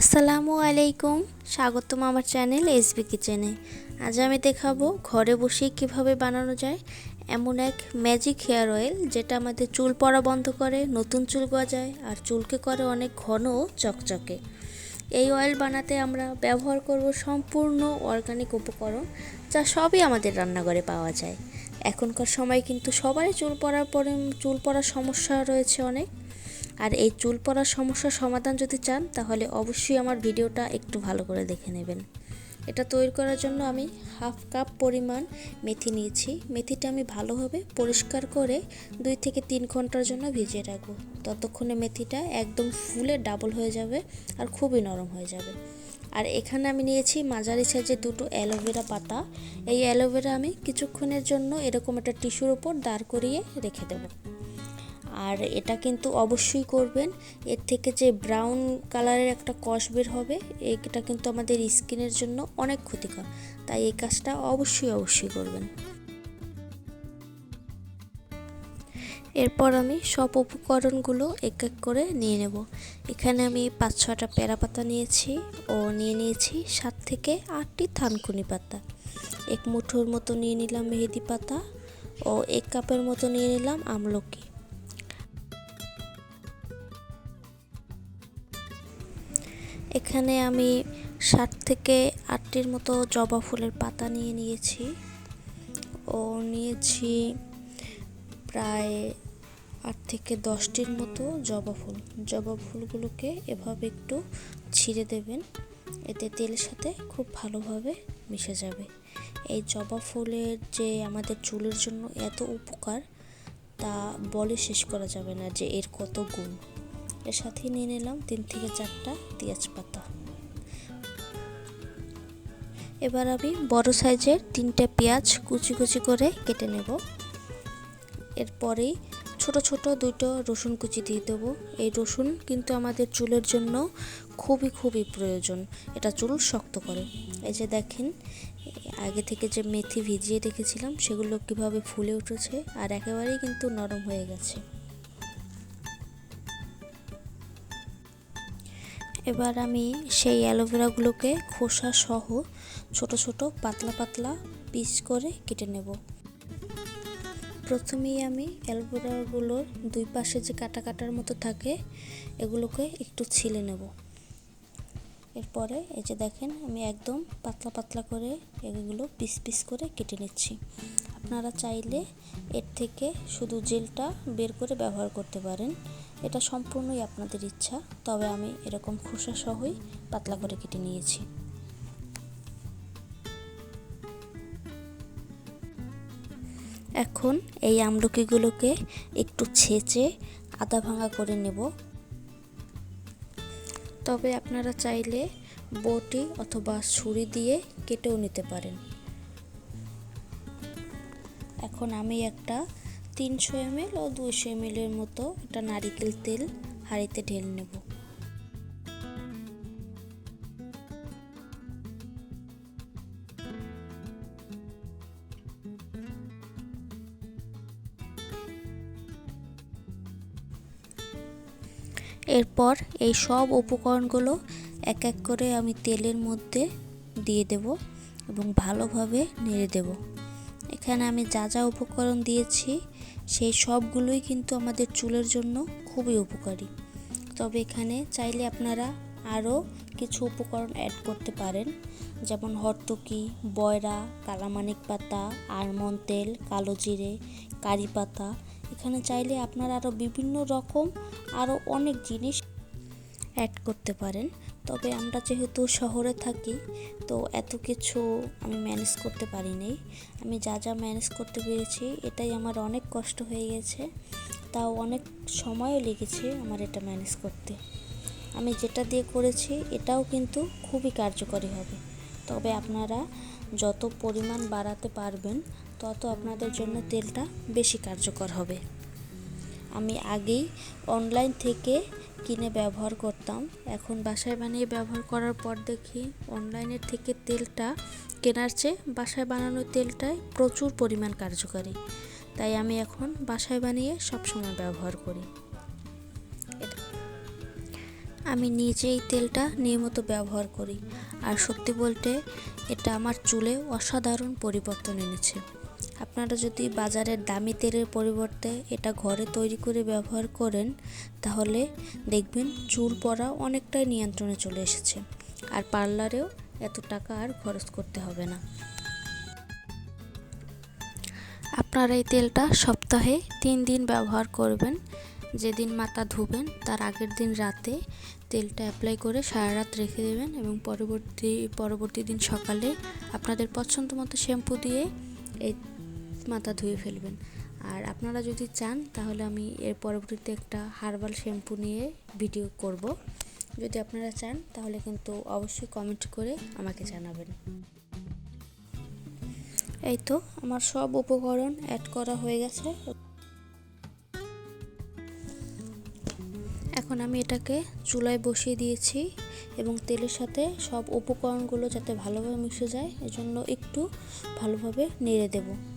আসসালামু আলাইকুম। স্বাগতম আমার চ্যানেল এসবি কিচেনে। আজ আমি দেখাবো ঘরে বসেই কীভাবে বানানো যায় এমন এক ম্যাজিক হেয়ার অয়েল যেটা আমাদের চুল পড়া বন্ধ করে, নতুন চুল গজায় আর চুলকে করে অনেক ঘন ও চকচকে। এই অয়েল বানাতে আমরা ব্যবহার করব সম্পূর্ণ অর্গানিক উপকরণ যা সবই আমাদের রান্নাঘরে পাওয়া যায়। এখনকার সময় কিন্তু সবারই চুল পড়ার পরে, চুল পড়ার সমস্যা রয়েছে অনেক। আর এই চুল পড়ার সমস্যার সমাধান যদি চান, তাহলে অবশ্যই আমার ভিডিওটা একটু ভালো করে দেখে নেবেন। এটা তৈরি করার জন্য আমি হাফ কাপ পরিমাণ মেথি নিয়েছি। মেথিটা আমি ভালোভাবে পরিষ্কার করে দুই থেকে তিন ঘণ্টার জন্য ভিজিয়ে রাখব। ততক্ষণে মেথিটা একদম ফুলে ডাবল হয়ে যাবে আর খুবই নরম হয়ে যাবে। আর এখানে আমি নিয়েছি মাঝারি সাইজের দুটো অ্যালোভেরা পাতা। এই অ্যালোভেরা আমি কিছুক্ষণের জন্য এরকম একটা টিস্যুর ওপর দাঁড় করিয়ে রেখে দেবো। আর এটা কিন্তু অবশ্যই করবেন। এর থেকে যে ব্রাউন কালারের একটা কষ বের হবে, এটা কিন্তু আমাদের স্কিনের জন্য অনেক ক্ষতিকর। তাই এই কাজটা অবশ্যই অবশ্যই করবেন। এরপর আমি সব উপকরণগুলো এক এক করে নিয়ে নেব। এখানে আমি পাঁচ ছটা পেরা পাতা নিয়েছি ও নিয়ে নিয়েছি সাত থেকে আটটি থানকুনি পাতা। এক মুঠোর মতো নিয়ে নিলাম মেহেদি পাতা ও এক কাপের মতো নিয়ে নিলাম আমলকি। এখানে আমি ষাট থেকে আটটির মতো জবা ফুলের পাতা নিয়ে নিয়েছি। ও নিয়েছি প্রায় আট থেকে দশটির মতো জবা ফুল। জবা ফুলগুলোকে এভাবে একটু ছিঁড়ে দেবেন, এতে তেলের সাথে খুব ভালোভাবে মিশে যাবে। এই জবা ফুলের যে আমাদের চুলের জন্য এত উপকার, তা বলে শেষ করা যাবে না যে এর কত গুণ। এর সাথে নিয়ে নিলাম তিন থেকে চারটা পেঁয়াজ পাতা। এবার আমি বড় সাইজের তিনটে পেঁয়াজ কুচি কুচি করে কেটে নেব। এরপরেই ছোট ছোট দুটো রসুন কুচি দিয়ে দেবো। এই রসুন কিন্তু আমাদের চুলের জন্য খুবই খুবই প্রয়োজন। এটা চুল শক্ত করে। এই যে দেখেন, আগে থেকে যে মেথি ভিজিয়ে রেখেছিলাম, সেগুলো কীভাবে ফুলে উঠেছে আর একেবারেই কিন্তু নরম হয়ে গেছে। এবার আমি সেই অ্যালোভেরাগুলোকে খোসা সহ ছোট ছোট পাতলা পাতলা পিস করে কেটে নেব। প্রথমেই আমি অ্যালোভেরাগুলোর দুই পাশে যে কাটা কাটার মতো থাকে, এগুলোকে একটু ছিলে নেব। এরপরে এই যে দেখেন, আমি একদম পাতলা পাতলা করে এগুলো পিস পিস করে কেটে নিচ্ছি। আপনারা চাইলে এর থেকে শুধু জেলটা বের করে ব্যবহার করতে পারেন। এটা সম্পূর্ণই আপনাদের ইচ্ছা, তবে আমি এরকম খোসা সহই পাতলা করে কেটে নিয়েছি। এখন এই আমলকিগুলোকে একটু ছেঁচে আদা ভাঙা করে নেব। তবে আপনারা চাইলে বটি অথবা ছুরি দিয়ে কেটেও নিতে পারেন। এখন আমি একটা তিনশো এমএল ও দুইশো এমএলের মতো একটা নারিকেল তেল হাঁড়িতে ঢেলে নেব। এরপর এই সব উপকরণগুলো এক এক করে আমি তেলের মধ্যে দিয়ে দেব এবং ভালোভাবে নেড়ে দেব। এখানে আমি যা যা উপকরণ দিয়েছি, সেই সবগুলোই কিন্তু আমাদের চুলের জন্য খুবই উপকারী। তবে এখানে চাইলে আপনারা আরও কিছু উপকরণ অ্যাড করতে পারেন। যেমন হরতকি বয়রা, কালামানিক পাতা আলমন্ড তেল, কালো জিরে, কারি পাতা। এখানে চাইলে আপনারা আরও বিভিন্ন রকম আরও অনেক জিনিস অ্যাড করতে পারেন। তবে আমরা যেহেতু শহরে থাকি, তো এত কিছু আমি ম্যানেজ করতে পারিনি। আমি যা যা ম্যানেজ করতে পেরেছি, এটাই আমার অনেক কষ্ট হয়ে গেছে। তাও অনেক সময়ও লেগেছে আমার এটা ম্যানেজ করতে। আমি যেটা দিয়ে করেছি, এটাও কিন্তু খুবই কার্যকরী হবে। তবে আপনারা যত পরিমাণ বাড়াতে পারবেন, তত আপনাদের জন্য তেলটা বেশি কার্যকর হবে। আমি আগেই অনলাইন থেকে কিনে ব্যবহার করতাম। এখন বাসায় বানিয়ে ব্যবহার করার পর দেখি অনলাইনের থেকে তেলটা কেনার চেয়ে বাসায় বানানো তেলটাই প্রচুর পরিমাণ কার্যকারী। তাই আমি এখন বাসায় বানিয়ে সবসময় ব্যবহার করি। আমি নিজে এই তেলটা নিয়মিত ব্যবহার করি। আর সত্যি বলতে এটা আমার চুলে অসাধারণ পরিবর্তন এনেছে। আপনারা যদি বাজারের দামি তেলের পরিবর্তে এটা ঘরে তৈরি করে ব্যবহার করেন, তাহলে দেখবেন চুল পড়া অনেকটাই নিয়ন্ত্রণে চলে এসেছে। আর পার্লারেও এত টাকা আর খরচ করতে হবে না। আপনারা এই তেলটা সপ্তাহে তিন দিন ব্যবহার করবেন। যেদিন মাথা ধুবেন, তার আগের দিন রাতে তেলটা অ্যাপ্লাই করে সারা রাত রেখে দেবেন এবং পরবর্তী পরবর্তী দিন সকালে আপনাদের পছন্দ মতো শ্যাম্পু দিয়ে এই মাথা ধুয়ে ফেলবেন। আর আপনারা যদি চান, তাহলে আমি এর পরবর্তীতে একটা হার্বাল শ্যাম্পু নিয়ে ভিডিও করব। যদি আপনারা চান, তাহলে কিন্তু অবশ্যই কমেন্ট করে আমাকে জানাবেন। এই তো, আমার সব উপকরণ অ্যাড করা হয়ে গেছে। এখন আমি এটাকে চুলায় বসিয়ে দিয়েছি এবং তেলের সাথে সব উপকরণগুলো যাতে ভালোভাবে মিশে যায়, এজন্য একটু ভালোভাবে নেড়ে দেব।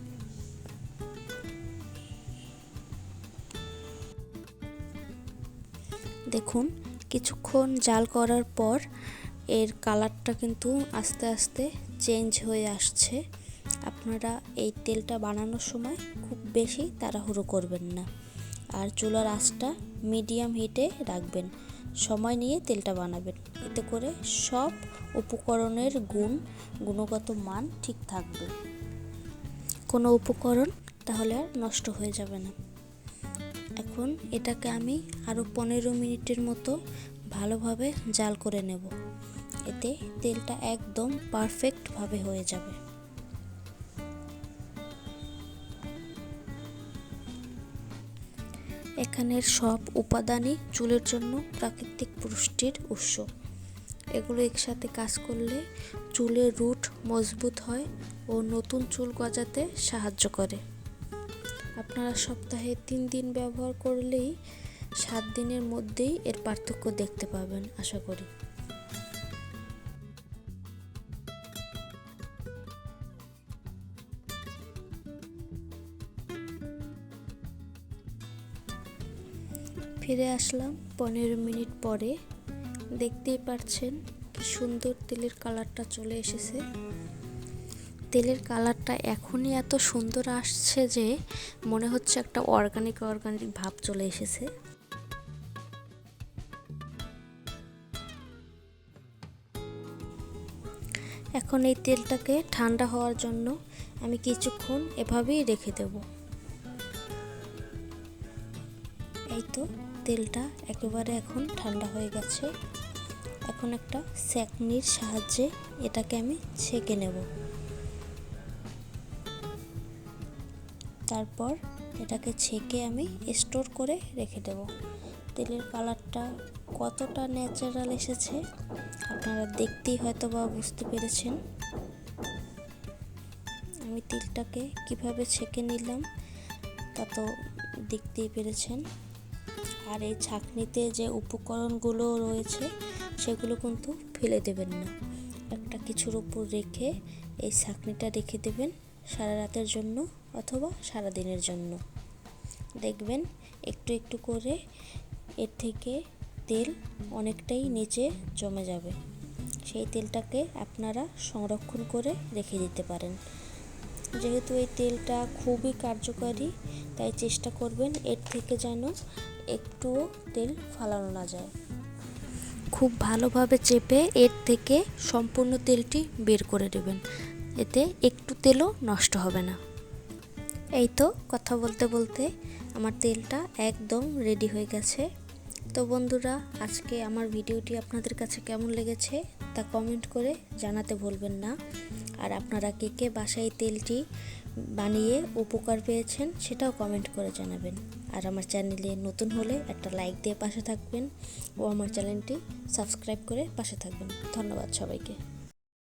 দেখুন, কিছুক্ষণ জাল করার পর এর কালারটা কিন্তু আস্তে আস্তে চেঞ্জ হয়ে আসছে। আপনারা এই তেলটা বানানোর সময় খুব বেশি তাড়াহুড়ো করবেন না। আর চুলার আঁচটা মিডিয়াম হিটে রাখবেন। সময় নিয়ে তেলটা বানাবেন। এতে করে সব উপকরণের গুণ, গুণগত মান ঠিক থাকবে। কোনো উপকরণ তাহলে আর নষ্ট হয়ে যাবে না। এখন এটাকে আমি আরও পনেরো মিনিটের মতো ভালোভাবে জাল করে নেব। এতে তেলটা একদম পারফেক্টভাবে হয়ে যাবে। এখানের সব উপাদানই চুলের জন্য প্রাকৃতিক পুষ্টির উৎস। এগুলো একসাথে কাজ করলে চুলের রুট মজবুত হয় ও নতুন চুল গজাতে সাহায্য করে। আপনারা সপ্তাহে তিন দিন ব্যবহার করলেই সাত দিনের মধ্যেই এর পার্থক্য দেখতে পাবেন, আশা করি। ফিরে আসলাম পনেরো মিনিট পরে। দেখতেই পাচ্ছেন কি সুন্দর তেলের কালারটা চলে এসেছে। তেলের কালারটা এখনই এত সুন্দর আসছে যে মনে হচ্ছে একটা অর্গানিক অর্গানিক ভাব চলে এসেছে। এখন এই তেলটাকে ঠান্ডা হওয়ার জন্য আমি কিছুক্ষণ এভাবেই রেখে দেব। এই তো তেলটা একেবারে এখন ঠান্ডা হয়ে গেছে। এখন একটা স্যাকনির সাহায্যে এটাকে আমি ছেঁকে নেব। তারপর এটাকে ছেঁকে আমি স্টোর করে রেখে দেব। তেলের কালারটা কতটা ন্যাচারাল এসেছে আপনারা দেখতেই হয়তো বা বুঝতে পেরেছেন। আমি তেলটাকে কীভাবে ছেঁকে নিলাম তা তো দেখতেই পেরেছেন। আর এই ছাঁকনিতে যে উপকরণগুলো রয়েছে সেগুলো কিন্তু ফেলে দেবেন না। একটা কিছুর উপর রেখে এই ছাঁকনিটা রেখে দেবেন সারা রাতের জন্য। অথবা সারা দিনের জন্য। দেখবেন একটু একটু করে এর থেকে তেল অনেকটাই নিচে জমে যাবে। সেই তেলটাকে আপনারা সংরক্ষণ করে রেখে দিতে পারেন। যেহেতু এই তেলটা খুবই কার্যকারী, তাই চেষ্টা করবেন এর থেকে যেন একটুও তেল ফালানো না যায়। খুব ভালোভাবে চেপে এর থেকে সম্পূর্ণ তেলটি বের করে দেবেন এতে একটু তেলও নষ্ট হবে না। এই তো কথা বলতে বলতে আমার তেলটা একদম রেডি হয়ে গেছে। তো বন্ধুরা, আজকে আমার ভিডিওটি আপনাদের কাছে কেমন লেগেছে তা কমেন্ট করে জানাতে ভুলবেন না। আর আপনারা কে কে বাসায় তেলটি বানিয়ে উপকার পেয়েছেন সেটাও কমেন্ট করে জানাবেন। আর আমার চ্যানেলে নতুন হলে একটা লাইক দিয়ে পাশে থাকবেন ও আমার চ্যানেলটি সাবস্ক্রাইব করে পাশে থাকবেন। ধন্যবাদ সবাইকে।